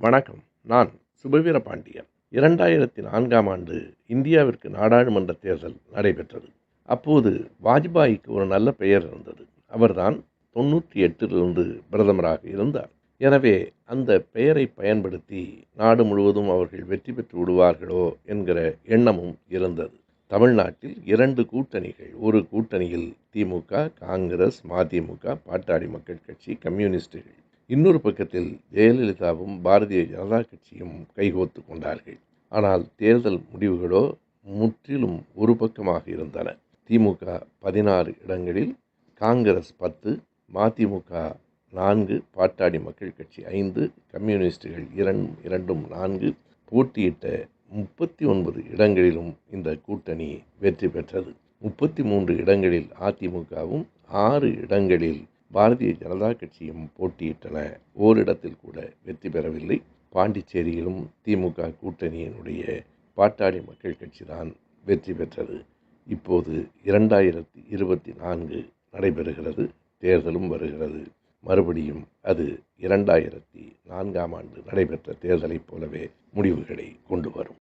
வணக்கம். நான் சுபவீர பாண்டியன். இரண்டாயிரத்தி நான்காம் ஆண்டு இந்தியாவிற்கு நாடாளுமன்ற தேர்தல் நடைபெற்றது. அப்போது வாஜ்பாய்க்கு ஒரு நல்ல பெயர் இருந்தது. அவர்தான் தொண்ணூற்றி எட்டிலிருந்து பிரதமராக இருந்தார். எனவே அந்த பெயரை பயன்படுத்தி நாடு முழுவதும் அவர்கள் வெற்றி பெற்று விடுவார்களோ என்கிற எண்ணமும் இருந்தது. தமிழ்நாட்டில் இரண்டு கூட்டணிகள் ஒரு கூட்டணியில் திமுக காங்கிரஸ் மதிமுக பாட்டாளி மக்கள் கட்சி கம்யூனிஸ்டுகள். இன்னொரு பக்கத்தில் ஜெயலலிதாவும் பாரதிய ஜனதா கட்சியும் கைகோத்து கொண்டார்கள். ஆனால் தேர்தல் முடிவுகளோ முற்றிலும் ஒரு பக்கமாக இருந்தன. திமுக பதினாறு இடங்களில் காங்கிரஸ் பத்து மதிமுக நான்கு பாட்டாளி மக்கள் கட்சி ஐந்து கம்யூனிஸ்டுகள் இரண்டும் இரண்டும் நான்கு போட்டியிட்ட முப்பத்தி ஒன்பது இடங்களிலும் இந்த கூட்டணி வெற்றி பெற்றது. முப்பத்தி மூன்று இடங்களில் அதிமுகவும் ஆறு இடங்களில் பாரதிய ஜனதா கட்சியும் போட்டியிட்டன. ஓரிடத்தில் கூட வெற்றி பெறவில்லை. பாண்டிச்சேரியிலும் திமுக கூட்டணியினுடைய பாட்டாளி மக்கள் கட்சி தான் வெற்றி பெற்றது. இப்போது இரண்டாயிரத்தி இருபத்தி நான்கு நடைபெறுகிறது. தேர்தலும் வருகிறது. மறுபடியும் அது இரண்டாயிரத்தி நான்காம் ஆண்டு நடைபெற்ற தேர்தலைப் போலவே முடிவுகளை கொண்டு வரும்.